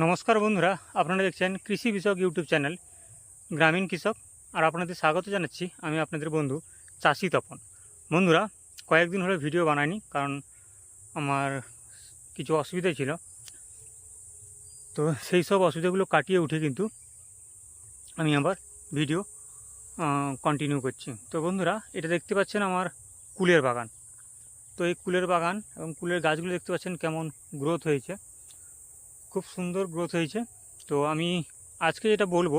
নমস্কার বন্ধুরা, আপনারা দেখছেন কৃষি বিষয়ক ইউটিউব চ্যানেল গ্রামীণ কৃষক, আর আপনাদের স্বাগত জানাচ্ছি আমি আপনাদের বন্ধু চাষি তপন। বন্ধুরা, কয়েকদিন হলে ভিডিও বানাইনি, কারণ আমার কিছু অসুবিধা ছিল। তো সেই সব অসুবিধাগুলো কাটিয়ে উঠে কিন্তু আমি আবার ভিডিও কন্টিনিউ করছি। তো বন্ধুরা, এটা দেখতে পাচ্ছেন আমার কুলের বাগান। তো এই কুলের বাগান এবং কুলের গাছগুলো দেখতে পাচ্ছেন কেমন গ্রোথ হয়েছে। খুব সুন্দর গ্রোথ হয়েছে। তো আমি আজকে যেটা বলব,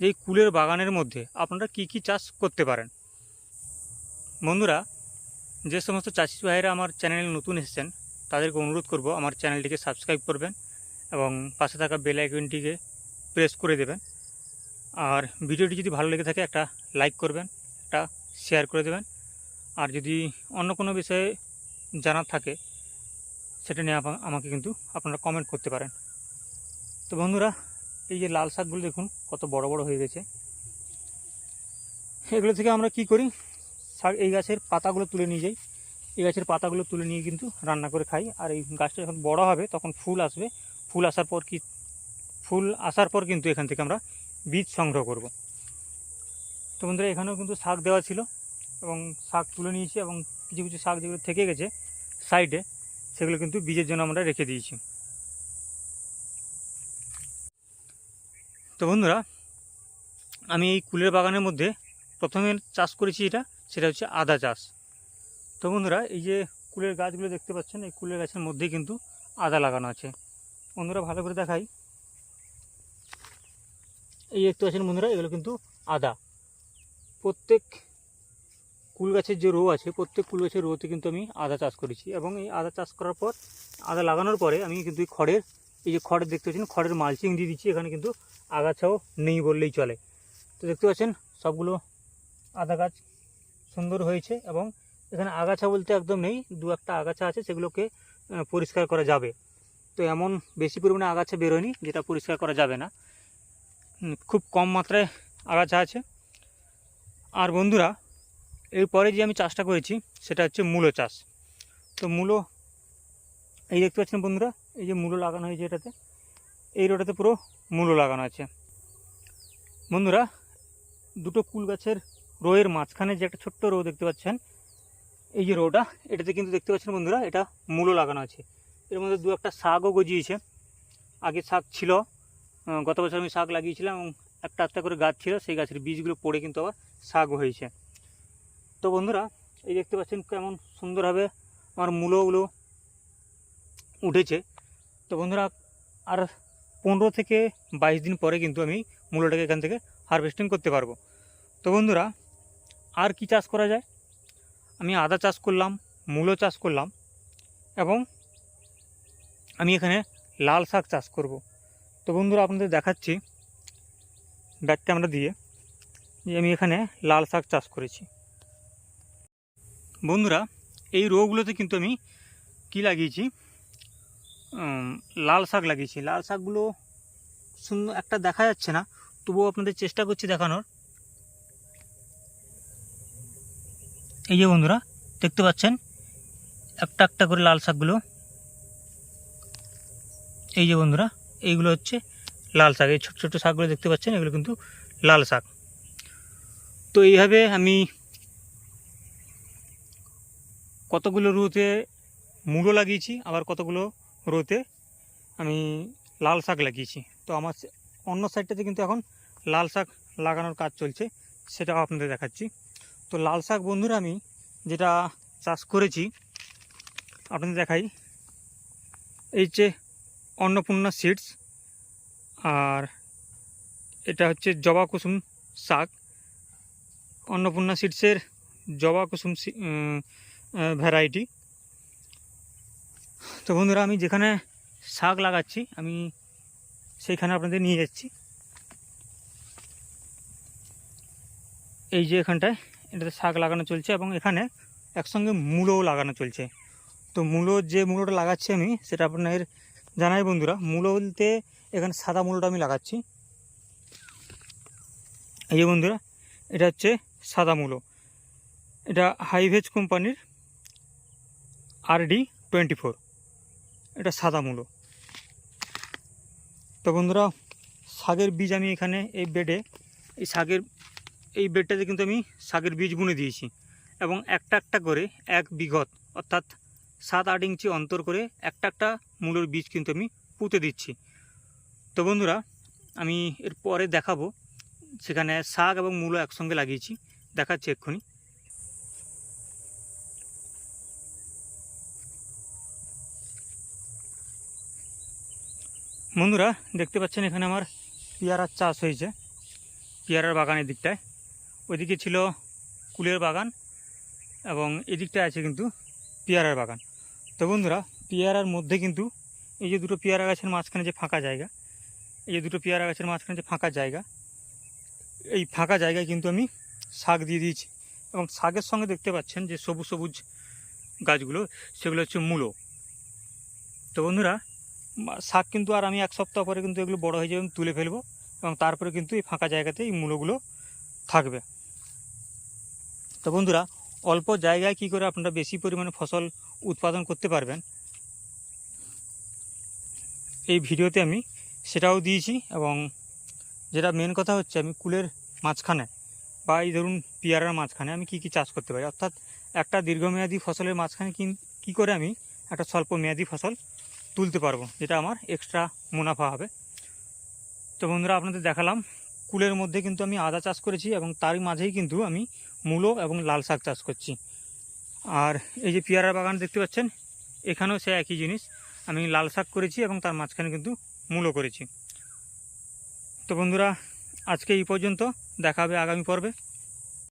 যে এই কুলের বাগানের মধ্যে আপনারা কি কি চাষ করতে পারেন। বন্ধুরা, যে সমস্ত চাষি ভাইয়েরা আমার চ্যানেলে নতুন এসেছেন, তাদেরকে অনুরোধ করব আমার চ্যানেলটিকে সাবস্ক্রাইব করবেন এবং পাশে থাকা বেল আইকনটিকে প্রেস করে দেবেন। আর ভিডিওটি যদি ভালো লেগে থাকে, একটা লাইক করবেন, একটা শেয়ার করে দেবেন। আর যদি অন্য কোনো বিষয়ে জানার থাকে, সেটা নিয়ে আমাকে কিন্তু আপনারা কমেন্ট করতে পারেন। তো বন্ধুরা, এই যে লাল শাকগুলো দেখুন, কত বড় বড় হয়ে গেছে। এগুলো থেকে আমরা কি করি? শাক এই গাছের পাতাগুলো তুলে নিয়ে যাই। এই গাছের পাতাগুলো তুলে নিয়ে কিন্তু রান্না করে খাই। আর এই গাছটা যখন বড় হবে, তখন ফুল আসবে। ফুল আসার পর কি ফুল আসার পর কিন্তু এখান থেকে আমরা বীজ সংগ্রহ করব। তো বন্ধুরা, এখানেও কিন্তু শাক দেওয়া ছিল এবং শাক তুলে নিয়েছি এবং কিছু কিছু শাক যেগুলো থেকে গেছে সাইডে, সেগুলো কিন্তু বীজের জন্য আমরা রেখে দিয়েছি। তো বন্ধুরা, আমি এই কুলের বাগানের মধ্যে প্রথমে চাষ করেছি এটা, সেটা হচ্ছে আদা চাষ। তো বন্ধুরা, এই যে কুলের গাছগুলো দেখতে পাচ্ছেন, এই কুলের গাছের মধ্যেই কিন্তু আদা লাগানো আছে। বন্ধুরা, ভালো করে দেখাই। এই দেখতে পাচ্ছেন বন্ধুরা, এগুলো কিন্তু আদা। প্রত্যেক কুল গাছের যে রো আছে, প্রত্যেক কুল গাছের রোতে কিন্তু আমি আদা চাষ করেছি এবং এই আদা চাষ করার পর, আদা লাগানোর পরে আমি কিন্তু খড়ের এই যে খড়ের দেখতে পাচ্ছেন, খড়ের মালচিং দিয়ে দিচ্ছি, এখানে কিন্তু আগাছাও নেই বললেই চলে। তো দেখতে পাচ্ছেন, সবগুলো আদা গাছ সুন্দর হয়েছে এবং এখানে আগাছা বলতে একদম নেই, দু একটা আগাছা আছে, সেগুলোকে পরিষ্কার করা যাবে। তো এমন বেশি পরিমাণে আগাছা বেরোয়নি, যেটা পরিষ্কার করা যাবে না। খুব কম মাত্রায় আগাছা আছে। আর বন্ধুরা, এরপরে যে আমি চাষটা করেছি, সেটা হচ্ছে মূলো চাষ। তো মূলো, এই দেখতে পাচ্ছেন বন্ধুরা এই যে মূলো লাগানো হয়েছে এটাতে, এই রোটাতে পুরো মূলো লাগানো আছে। বন্ধুরা, দুটো কুল গাছের রোয়ের মাঝখানে যে একটা ছোট্ট রো দেখতে পাচ্ছেন, এই যে রোটা, এটাতে কিন্তু দেখতে পাচ্ছেন বন্ধুরা, এটা মূলো লাগানো আছে। এর মধ্যে দু একটা শাকও গজিয়েছে। আগে শাক ছিল গত বছর আমি শাক লাগিয়েছিলাম এবং একটা একটা করে গাছ ছিল, সেই গাছের বীজগুলো পড়ে কিন্তু আবার শাক হয়েছে। তো বন্ধুরা, এই দেখতে পাচ্ছেন কেমন সুন্দরভাবে আমার মূলোগুলো উঠেছে। তো বন্ধুরা, আর পনেরো থেকে বাইশ দিন পরে কিন্তু আমি মূলোটাকে এখান থেকে হারভেস্টিং করতে পারব। তো বন্ধুরা, আর কি চাষ করা যায়? আমি আদা চাষ করলাম, মূলো চাষ করলাম এবং আমি এখানে লাল শাক চাষ করব। তো বন্ধুরা, আপনাদের দেখাচ্ছি ব্যাক ক্যামেরা দিয়ে যে আমি এখানে লাল শাক চাষ করেছি। বন্ধুরা, এই রোগুলোতে কিন্তু আমি কি লাগিয়েছি? লাল শাক লাগিয়েছি। লাল শাকগুলো সুন্দর একটা দেখা যাচ্ছে না, তবুও আপনাদের চেষ্টা করছি দেখানোর। এই যে বন্ধুরা, দেখতে পাচ্ছেন? একটা একটা করে লাল শাকগুলো। এই যে বন্ধুরা, এইগুলো হচ্ছে লাল শাক। এই ছোটো ছোটো শাকগুলো দেখতে পাচ্ছেন, এগুলো কিন্তু লাল শাক। তো এইভাবে আমি কতগুলো রুতে মূলো লাগিয়েছি, আবার কতগুলো রোতে আমি লাল শাক লাগিয়েছি। তো আমার অন্য সাইডটাতে কিন্তু এখন লাল শাক লাগানোর কাজ চলছে, সেটাও আপনাদের দেখাচ্ছি। তো লাল শাক বন্ধুরা আমি যেটা চাষ করেছি, আপনাদের দেখাই। এই যে অন্নপূর্ণা সিডস আর এটা হচ্ছে জবা কুসুম শাক। অন্নপূর্ণা সিডসের জবা কুসুম ভ্যারাইটি। তো বন্ধুরা, আমি যেখানে শাক লাগাচ্ছি, আমি সেইখানে আপনাদের নিয়ে যাচ্ছি। এই যে এখানটায়, এটাতে শাক লাগানো চলছে এবং এখানে একসঙ্গে মূলোও লাগানো চলছে। তো মূলো, যে মূলোটা লাগাচ্ছি আমি, সেটা আপনার জানাই বন্ধুরা। মূলো বলতে এখানে সাদা মূলোটা আমি লাগাচ্ছি। এই যে বন্ধুরা, এটা হচ্ছে সাদা মূলো। এটা হাইভেজ কোম্পানির আরডি টোয়েন্টি ফোর। এটা সাদা মূলো। তো বন্ধুরা, শাকের বীজ আমি এখানে এই বেডে, এই শাকের, এই বেডটাতে কিন্তু আমি শাকের বীজ বুনে দিয়েছি এবং একটা একটা করে এক বিঘত, অর্থাৎ সাত আট ইঞ্চি অন্তর করে একটা একটা মূলের বীজ কিন্তু আমি পুঁতে দিচ্ছি। তো বন্ধুরা, আমি এর পরে দেখাবো, সেখানে শাক এবং মূলো একসঙ্গে লাগিয়েছি, দেখাচ্ছি এক্ষুনি। বন্ধুরা, দেখতে পাচ্ছেন এখানে আমার পেয়ারার চাষ হয়েছে, পেয়ারার বাগানের দিকটায়। ওইদিকে ছিল কুলের বাগান এবং এদিকটায় আছে কিন্তু পেয়ারার বাগান। তো বন্ধুরা, পেয়ারার মধ্যে কিন্তু এই যে দুটো পেয়ারা গাছের মাঝখানে যে ফাঁকা জায়গা, এই যে দুটো পেয়ারা গাছের মাঝখানে যে ফাঁকা জায়গা, এই ফাঁকা জায়গায় কিন্তু আমি শাক দিয়ে দিয়েছি এবং শাকের সঙ্গে দেখতে পাচ্ছেন যে সবুজ সবুজ গাছগুলো, সেগুলো হচ্ছে মূলো। তো বন্ধুরা শাক কিন্তু আর আমি এক সপ্তাহ পরে কিন্তু এগুলো বড় হয়ে যাবে তুলে ফেলব এবং তারপরে কিন্তু এই ফাঁকা জায়গাতে এই মূলোগুলো থাকবে। তো বন্ধুরা, অল্প জায়গায় কি করে আপনারা বেশি পরিমাণে ফসল উৎপাদন করতে পারবেন, এই ভিডিওতে আমি সেটাও দিয়েছি এবং যেটা মেন কথা হচ্ছে আমি কুলের মাঝখানে বা এই ধরুন পেয়ারার মাঝখানে আমি কি কি চাষ করতে পারি। অর্থাৎ একটা দীর্ঘমেয়াদী ফসলের মাঝখানে কি করে আমি একটা স্বল্প মেয়াদী ফসল তুলতে পারব। যেটা আমার এক্সট্রা মুনাফা হবে। তো বন্ধুরা, আপনাদের দেখালাম, কুলের মধ্যে কিন্তু আমি আদা চাষ করেছি এবং তারই মাঝেই কিন্তু আমি মূলো এবং লাল শাক চাষ করছি। আর এই যে পেয়ারার বাগান দেখতে পাচ্ছেন, এখানেও সে একই জিনিস। আমি লাল শাক করেছি এবং তার মাঝখানে কিন্তু মূলো করেছি। তো বন্ধুরা, আজকে এই পর্যন্ত। দেখা হবে আগামী পর্বে।